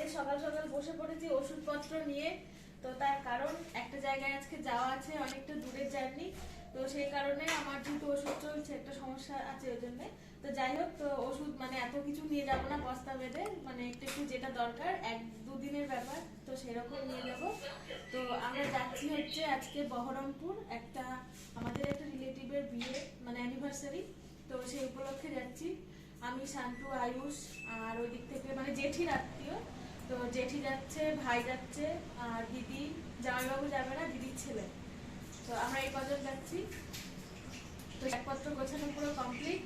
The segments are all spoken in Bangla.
যে সকাল সকাল বসে পড়েছি ওষুধপত্র নিয়ে। তো তার কারণ একটা জায়গায় আজকে যাওয়া আছে, অনেকটা দূরের জার্নি। তো সেই কারণে আমার যেহেতু ওষুধ চলছে, একটা সমস্যা আছে ওই জন্য। তো যাই হোক, তো ওষুধ মানে এত কিছু নিয়ে যাব না বস্তা বেঁধে মানে একটু একটু যেটা দরকার, এক দুদিনের ব্যাপার, তো সেরকম নিয়ে যাব তো আমরা যাচ্ছি হচ্ছে আজকে বহরমপুর, একটা আমাদের একটা রিলেটিভের বিয়ে মানে অ্যানিভার্সারি তো সেই উপলক্ষে যাচ্ছি। আমি, শান্তু, আয়ুষ আর ওই দিক থেকে মানে জেঠির আত্মীয়। তো জেঠি যাচ্ছে ভাই যাচ্ছে আর দিদি জামাইবাবু যাবে না দিদির ছেলে। তো আমরা এই কজন যাচ্ছি। তো একপত্র গোছানো পুরো কমপ্লিট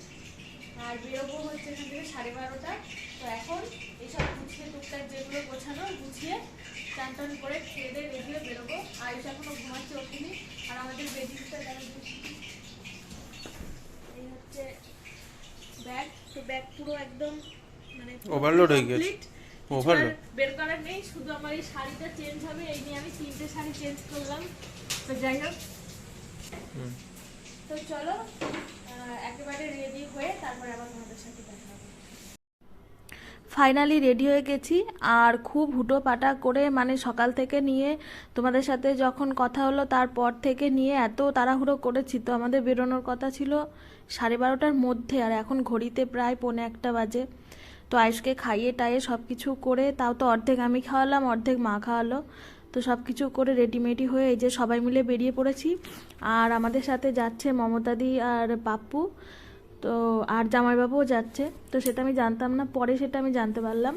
আর বেরোবো হচ্ছে এখান থেকে সাড়ে বারোটা। তো এখন এইসব গুছিয়ে টুকটাক যেগুলো গোছানো গুছিয়ে চান টান করে খেয়ে দিয়ে রেডি হয়ে বেরোবো। আয়ুষ এখনও ঘুমাচ্ছে ওখানে। আর আমাদের বেডিংটা দেখা এই হচ্ছে ব্যাগ তো ব্যাগ পুরো একদম মানে Overload হয়ে গেছে। Complete। কিছু Overload। আর বের করার নেই শুধু আমার এই শাড়িটা চেঞ্জ হবে এই নিয়ে আমি তিনটে শাড়ি চেঞ্জ করলাম তো যাই হোক তো চলো একেবারে রেডি হয়ে তারপরে আবার তোমাদের সাথে দেখা হবে ফাইনালি রেডি হয়ে গেছি আর খুব হুটো পাটা করে মানে সকাল থেকে নিয়ে তোমাদের সাথে যখন কথা হলো তারপর থেকে নিয়ে এত তাড়াহুড়ো করেছি তো আমাদের বেরোনোর কথা ছিল সাড়ে বারোটার মধ্যে আর এখন ঘড়িতে প্রায় পৌনে একটা বাজে তো আয়ুষকে খাইয়ে টাইয়ে সব কিছু করে তাও তো অর্ধেক আমি খাওয়ালাম, অর্ধেক মা খাওয়ালো। তো সব কিছু করে রেডিমেডি হয়ে এই যে সবাই মিলে বেরিয়ে পড়েছি। আর আমাদের সাথে যাচ্ছে মমতাদি আর পাপ্পু তো আর জামাইবাবুও যাচ্ছে। তো সেটা আমি জানতাম না, পরে সেটা আমি জানতে পারলাম।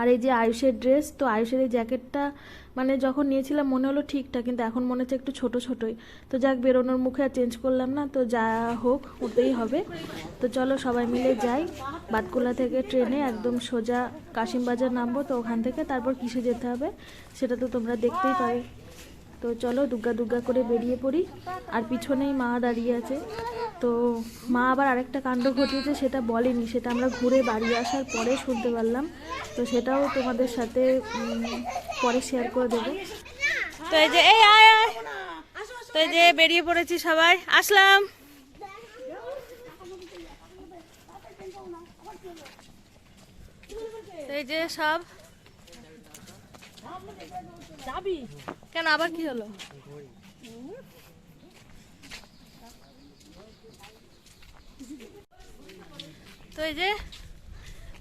আর এই যে আয়ুষের ড্রেস তো আয়ুষের এই জ্যাকেটটা মানে যখন নিয়েছিলাম মনে হলো ঠিকঠাক কিন্তু এখন মনে হচ্ছে একটু ছোট ছোটই। তো যাক, বেরোনোর মুখে আর চেঞ্জ করলাম না, তো যা হোক, উঠতেই হবে। তো চলো সবাই মিলে যাই, বাতকুলা থেকে ট্রেনে একদম সোজা কাশিমবাজার নামবো, তো ওখান থেকে তারপর কিসে যেতে হবে, সেটা তো তোমরা দেখতেই পাবে। তো চলো দুগ্গা দুগ্গা করে বেরিয়ে পড়ি। আর পিছনেই মা দাঁড়িয়ে আছে। তো মা আবার আরেকটা কাণ্ড ঘটিয়েছে, সেটা বলেনি। সেটা আমরা ঘুরে বাড়ি আসার পরে শুনতে পারলাম। তো সেটাও তোমাদের সাথে পরে শেয়ার করে দেবো। তো এই যে, এই তো এই যে বেরিয়ে পড়েছি সবাই। আসলাম। এই যে সব। যাবি? কেন, আবার কি হলো? তো এই যে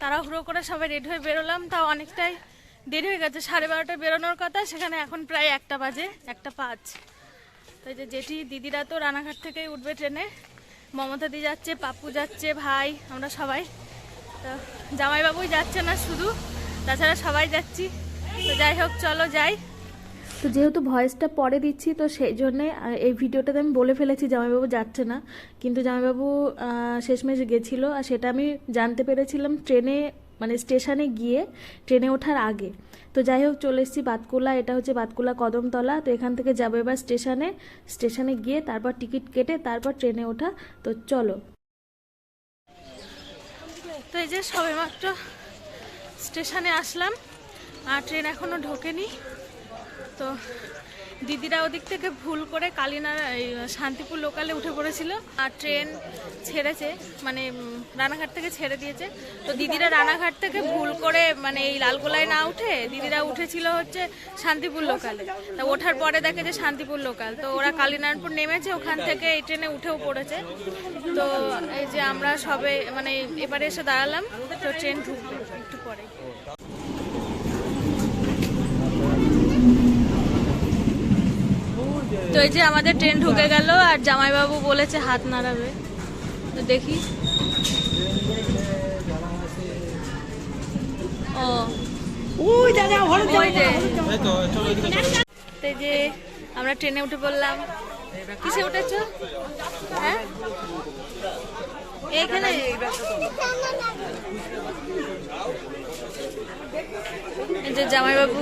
তাড়াহুড়ো করে সবাই রেডি হয়ে বেরোলাম, তাও অনেকটাই দেরি হয়ে গেছে, সাড়ে বারোটায় বেরোনোর কথা, সেখানে এখন প্রায় একটা বাজে, একটা পাঁচ। তো এই যে জেঠি, দিদিরা তো রানাঘাট থেকেই উঠবে ট্রেনে, মমতা দি যাচ্ছে, পাপ্পু যাচ্ছে, ভাই, আমরা সবাই। তো জামাইবাবুই যাচ্ছে না শুধু, তাছাড়া সবাই যাচ্ছি। তো যাই হোক চলো যাই। তো যেহেতু ভয়েসটা পরে দিচ্ছি তো সেই জন্যে এই ভিডিওটাতে আমি বলে ফেলেছি জামাইবাবু যাচ্ছে না। কিন্তু জামাইবাবু শেষমেশ গেছিল আর সেটা আমি জানতে পেরেছিলাম ট্রেনে মানে স্টেশনে গিয়ে ট্রেনে ওঠার আগে। তো যাই হোক চলে এসেছি বাতকুলা এটা হচ্ছে বাতকুলা কদমতলা। তো এখান থেকে যাব এবার স্টেশনে। স্টেশনে গিয়ে তারপর টিকিট কেটে তারপর ট্রেনে ওঠা। তো চলো। তো এই যে সবেমাত্র স্টেশনে আসলাম। ট্রেন এখনও ঢোকেনি। তো দিদিরা ওদিক থেকে ভুল করে কালিনার শান্তিপুর লোকালে উঠে পড়েছিল আর ট্রেন ছেড়েছে মানে রানাঘাট থেকে ছেড়ে দিয়েছে। তো দিদিরা রানাঘাট থেকে ভুল করে মানে এই লালগোলায় না উঠে দিদিরা উঠেছিল হচ্ছে শান্তিপুর লোকালে তা ওঠার পরে দেখে যে শান্তিপুর লোকাল তো ওরা কালীনারায়ণপুর নেমেছে, ওখান থেকে এই ট্রেনে উঠেও পড়েছে। তো এই যে আমরা সবে মানে এবারে এসে দাঁড়ালাম, তো ট্রেন ঢুকবে একটু পরে। তো এই যে আমাদের ট্রেন ঢুকে গেল আর জামাইবাবু বলেছে হাত নাড়াবে। তো দেখি। ও। ওই যে তো এই যে আমরা ট্রেনে উঠে পড়লাম। কিসে উঠেছো? হ্যাঁ? এখানে এই যে জামাইবাবু।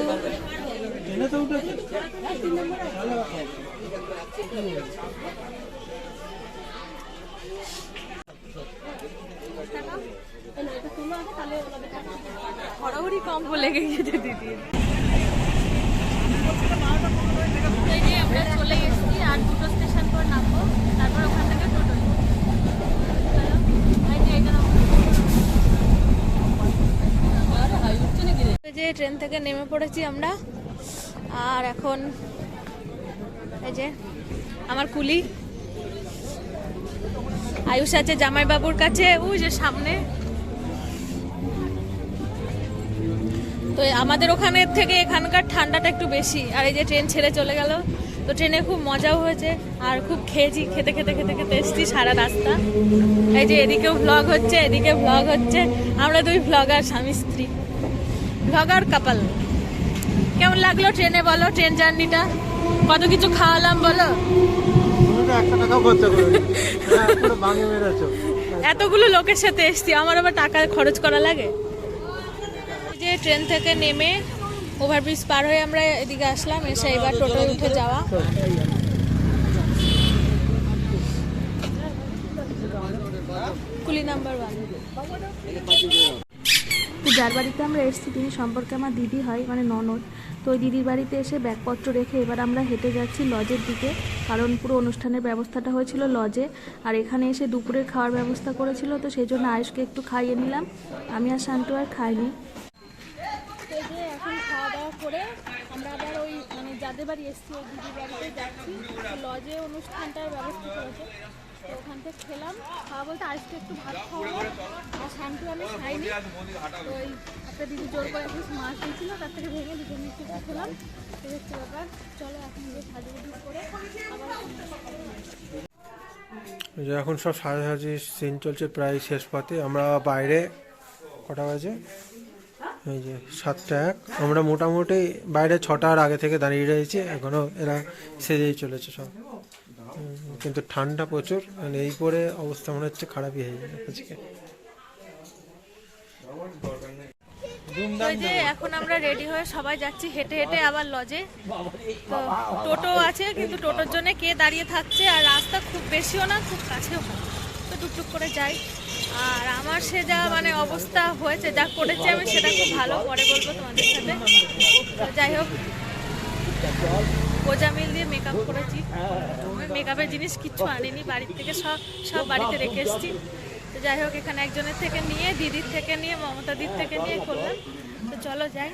হড়াহড়ি কম বলে গেছে দিদি। আমরা চলে গেছি আর দুটো স্টেশন পর নামবো তারপর ওখান থেকে যে ট্রেন থেকে নেমে পড়েছি আমরা। আর এখন এই যে আমার কুলি। আয়ুষ আছে জামাইবাবুর কাছে, ওই যে সামনে। তো আমাদের ওখানের থেকে এখানকার ঠান্ডাটা একটু বেশি, আর এই যে ট্রেন ছেড়ে চলে গেল। তো ট্রেনে খুব মজাও হয়েছে, আর খুব খেয়েছি, খেতে খেতে খেতে খেতে এসছি সারা রাস্তা। এই যে এদিকেও ভ্লগ হচ্ছে, এদিকে ভ্লগ হচ্ছে। আমরা দুই ভ্লগার স্বামী, স্ত্রী। ভ্লগার কাপাল কেমন লাগল ট্রেনে বলো, ট্রেন জার্নিটা? কত কিছু খাওয়ালাম বলো? তুমি তো একটা টাকাও খরচা করো পুরো ভাঙে মেরেছো। এতগুলো লোকের সাথে এসছি আমার আবার টাকা খরচ করা লাগে? যে ট্রেন থেকে নেমে ওভারব্রিজ পার হয়ে আমরা এদিকে আসলাম এসে এবার টোটোয় উঠে যাওয়া। কুলি নাম্বার ওয়ান যার বাড়িতে আমরা এসেছি তিনি সম্পর্কে আমার দিদি হয় মানে ননদ। তো দিদির বাড়িতে এসে ব্যাগপত্র রেখে এবার আমরা হেঁটে যাচ্ছি লজের দিকে, কারণ পুরো অনুষ্ঠানের ব্যবস্থাটা হয়েছিল লজে। আর এখানে এসে দুপুরের খাওয়ার ব্যবস্থা করেছিল, তো সেই জন্য আয়ুষকে একটু খাইয়ে নিলাম। আমি আর শান্তু আর খাইনি। এখন খাওয়া দাওয়া করে ওই মানে যাদের বাড়ি এসেছি দিদির বাড়িতে যাচ্ছি। লজে অনুষ্ঠানটার ব্যবস্থা করেছে। ওখান থেকে খেলাম। খাওয়া বলতে আজকে একটু ভাত খাওয়ালাম আর শান্তু আমি খাইনি। তো ওই একটা দিদি জোর করে একটু মাছ দিয়েছিল, তার থেকে ভেঙে দুটো খেলাম। ব্যাপার। চলো এখন যে করে এখন সব সাজাসাজি সিন চলছে প্রায় শেষ পথে। আমরা বাইরে কটা বাজে? এই যে সাতটা এক। আমরা মোটামুটি বাইরে ছটার আগে থেকে দাঁড়িয়ে রয়েছি। এখনও এরা সেজেই চলেছে সব। কিন্তু ঠান্ডা প্রচুর মানে এই পরে অবস্থা মনে হচ্ছে খারাপই হয়ে যাবে আজকে। ওই এখন আমরা রেডি হয়ে সবাই যাচ্ছি, হেঁটে হেঁটে আবার লজে তো টোটো আছে, কিন্তু টোটোর জন্য কে দাঁড়িয়ে থাকছে, আর রাস্তা খুব বেশিও না, খুব কাছেও না। তো টুকটুক করে যাই। আর আমার সে যা মানে অবস্থা হয়েছে, যা করেছে আমি, সেটা খুব ভালো, পরে বলব তোমাদের সাথে। যাই হোক। গোজা মিল দিয়ে মেকআপ করেছি। মেকআপের জিনিস কিচ্ছু আনিনি, বাড়ির থেকে সব সব বাড়িতে রেখে এসেছি। তো যাই হোক, এখানে একজনের থেকে নিয়ে, দিদির থেকে নিয়ে মমতা দিদির থেকে নিয়ে করলাম। তো চলো যাই।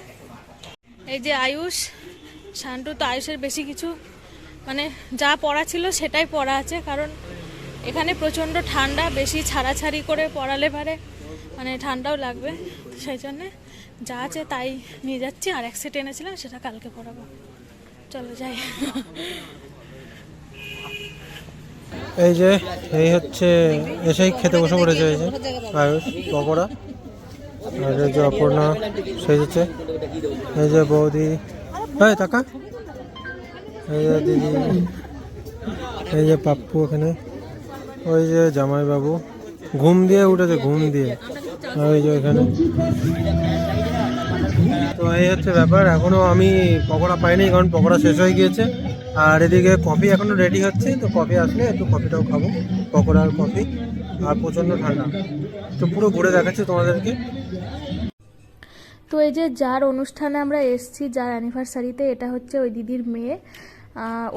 এই যে আয়ুষ, শান্টু তো আয়ুষের বেশি কিছু মানে যা পড়া ছিল সেটাই পড়া আছে। কারণ এখানে প্রচণ্ড ঠান্ডা, বেশি ছাড়াছাড়ি করে পড়ালে পারে মানে ঠান্ডাও লাগবে। সেই জন্যে যা আছে তাই নিয়ে যাচ্ছি। আর এক সেট এনেছিলাম, সেটা কালকে পড়াবো। চলো যাই। এই যে, এই হচ্ছে এসেই খেতে বসে পড়েছে এই যে, আয়ুষ পকোড়া আর এই যে অপর্ণা সেজেছে এই যে বৌদি হ্যাঁ টাকা এই যে দিদি, এই যে পাপ্পু এখানে। ওই যে জামাইবাবু, ঘুম দিয়ে উঠেছে, ঘুম দিয়ে। ওই যে ওইখানে তো এই হচ্ছে ব্যাপার। এখনও আমি পকোড়া পাইনি, কারণ পকোড়া শেষ হয়ে গিয়েছে। আর এদিকে কফি এখনও রেডি হচ্ছে, তো কফি আসলে একটু কফিটাও খাব, পকোড়া আর কফি, আর প্রচণ্ড ঠান্ডা। তো পুরো ঘুরে দেখাচ্ছি তোমাদেরকে। তো এই যে যার অনুষ্ঠানে আমরা এসছি, যার অ্যানিভার্সারিতে এটা হচ্ছে ওই দিদির মেয়ে।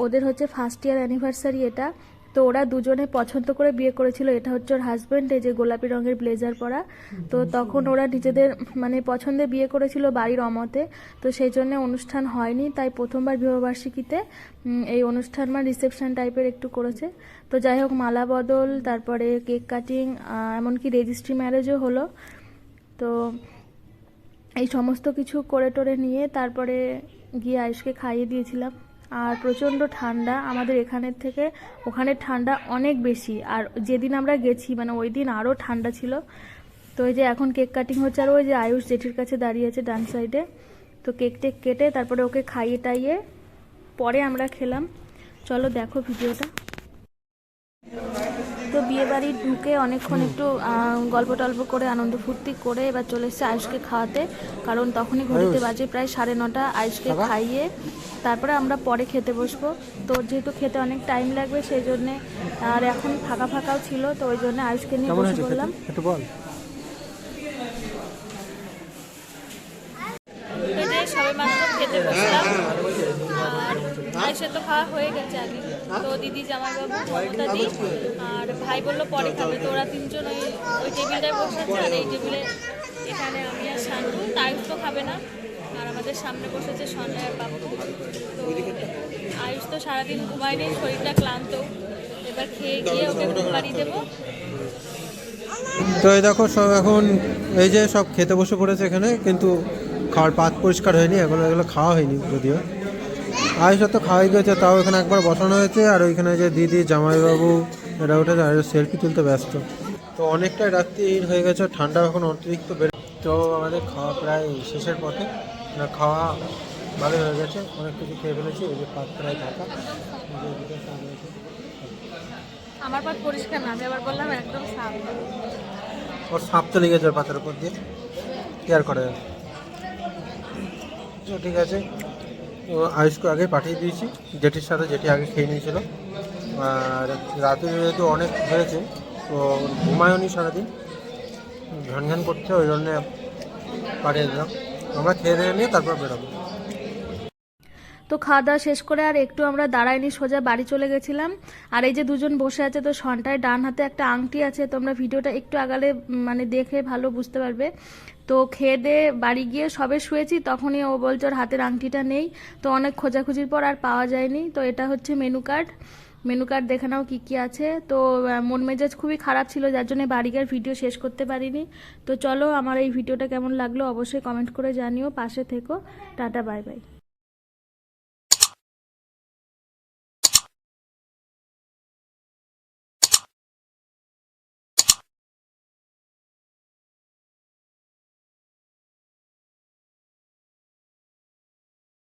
ওদের হচ্ছে ফার্স্ট ইয়ার অ্যানিভার্সারি এটা। তো ওরা দুজনে পছন্দ করে বিয়ে করেছিল। এটা হচ্ছে ওর হাজব্যান্ড এই যে গোলাপি রঙের ব্লেজার পরা। তো তখন ওরা নিজেদের মানে পছন্দে বিয়ে করেছিল বাড়ির অমতে। তো সেই জন্য অনুষ্ঠান হয়নি, তাই প্রথমবার বিবাহবার্ষিকীতে এই অনুষ্ঠান মানে রিসেপশন টাইপের একটু করেছে। তো যাই হোক, মালা বদল, তারপরে কেক কাটিং এমনকি রেজিস্ট্রি ম্যারেজও হলো। তো এই সমস্ত কিছু করে টোরে নিয়ে তারপরে গিয়ে আয়ুষকে খাইয়ে দিয়েছিলাম। আর প্রচণ্ড ঠান্ডা আমাদের এখানের থেকে ওখানে ঠান্ডা অনেক বেশি। আর যেদিন আমরা গেছি মানে ওই দিন আরও ঠান্ডা ছিল। তো এই যে এখন কেক কাটিং হচ্ছে, আর ওই যে আয়ুষ জেঠির কাছে দাঁড়িয়ে আছে ডান সাইডে। তো কেক টেক কেটে তারপরে ওকে খাইয়ে টাইয়ে পরে আমরা খেলাম। চলো দেখো ভিডিওটা। তো বিয়ে বাড়ি ঢুকে অনেকক্ষণ একটু গল্প টল্প করে আনন্দ ফুর্তি করে এবার চলে এসেছে আয়ুষকে খাওয়াতে। কারণ তখনই ঘড়িতে বাজে প্রায় সাড়ে নটা আয়ুষকে খাইয়ে তারপরে আমরা পরে খেতে বসবো। তো যেহেতু খেতে অনেক টাইম লাগবে সেই জন্যে আর এখন ফাঁকা ফাঁকাও ছিল তো ওই জন্য আয়ুষকে নিয়ে বসে হয়েছে পড়লাম খেতে? একটু বল। এই যে সবে মাত্র খেতে বসলাম। আর আয়ুষের তো খাওয়া হয়ে গেছে আগে। তো দিদি জামাইবাবু মমতা দি আর ভাই বলল পরে খাবে। তো ওরা তিনজন ওই ওই টেবিলটায় বসে আছে আর এই টেবিলে এখানে আমি আর শান্তু আয়ুষ তো খাবে না। আর আমাদের সামনে বসেছে সন্ধ্যা আর বাবু। তো আয়ুষ তো সারাদিন ঘুমায়নি শরীরটা ক্লান্ত। এবার খেয়ে গিয়ে ওকে ঘুম পাড়িয়ে দেবো। তো এই দেখো সব এখন এই যে সব খেতে বসে পড়েছে এখানে কিন্তু খাওয়ার পাত পরিষ্কার হয়নি এখন এগুলো খাওয়া হয়নি যদিও। আয়ুষ তো খাওয়াই গেছে তাও এখানে একবার বসানো হয়েছে আর ওইখানে যে দিদি জামাইবাবু এরা উঠেছে আর সেলফি তুলতে ব্যস্ত। তো অনেকটাই রাত্রি হয়ে গেছে ঠান্ডা এখন অতিরিক্ত বেড়ে তো আমাদের খাওয়া প্রায় শেষের পথে। না খাওয়া ভালো হয়ে গেছে অনেক কিছু খেয়ে ফেলেছি এই যে পাত প্রায় ঢাকা। আমার পাট পরিষ্কার না আমি আবার বললাম একদম সাফ। ওর সাপ চলে গেছে পাতার উপর দিয়ে। কেয়ার করে তো ঠিক আছে আয়ুষকে আগে পাঠিয়ে দিয়েছি, জেঠির সাথে জেঠি আগে খেয়ে নিয়েছিল। আর রাতে যেহেতু অনেক হয়েছে, তো ঘুমায়নি সারাদিন। ঘ্যান ঘ্যান করছে ওই জন্যে পাঠিয়ে দিলাম। আমরা খেয়ে দিয়ে নিয়ে তারপর বেরোবো। তো খাওয়া দাওয়া শেষ করে আর একটু আমরা দাঁড়াইনি সোজা বাড়ি চলে গেছিলাম। আর এই যে দুজন বসে আছে, তো সন্টায় ডান হাতে একটা আংটি আছে তোমরা ভিডিওটা একটু আগালে মানে দেখে ভালো বুঝতে পারবে। তো খেয়ে দিয়ে বাড়ি গিয়ে সবে শুয়েছি, তখনই ও বলছে ওর হাতের আংটিটা নেই। তো অনেক খোঁজাখুঁজির পর আর পাওয়া যায়নি। তো এটা হচ্ছে মেনু কার্ড। মেনু কার্ড দেখে নাও কী কী আছে। তো মন মেজাজ খুবই খারাপ ছিল, যার জন্য বাড়ি গিয়ে ভিডিও শেষ করতে পারিনি। তো চলো, আমার এই ভিডিওটা কেমন লাগল অবশ্যই কমেন্ট করে জানিও। পাশে থেকো। Tata, bye bye.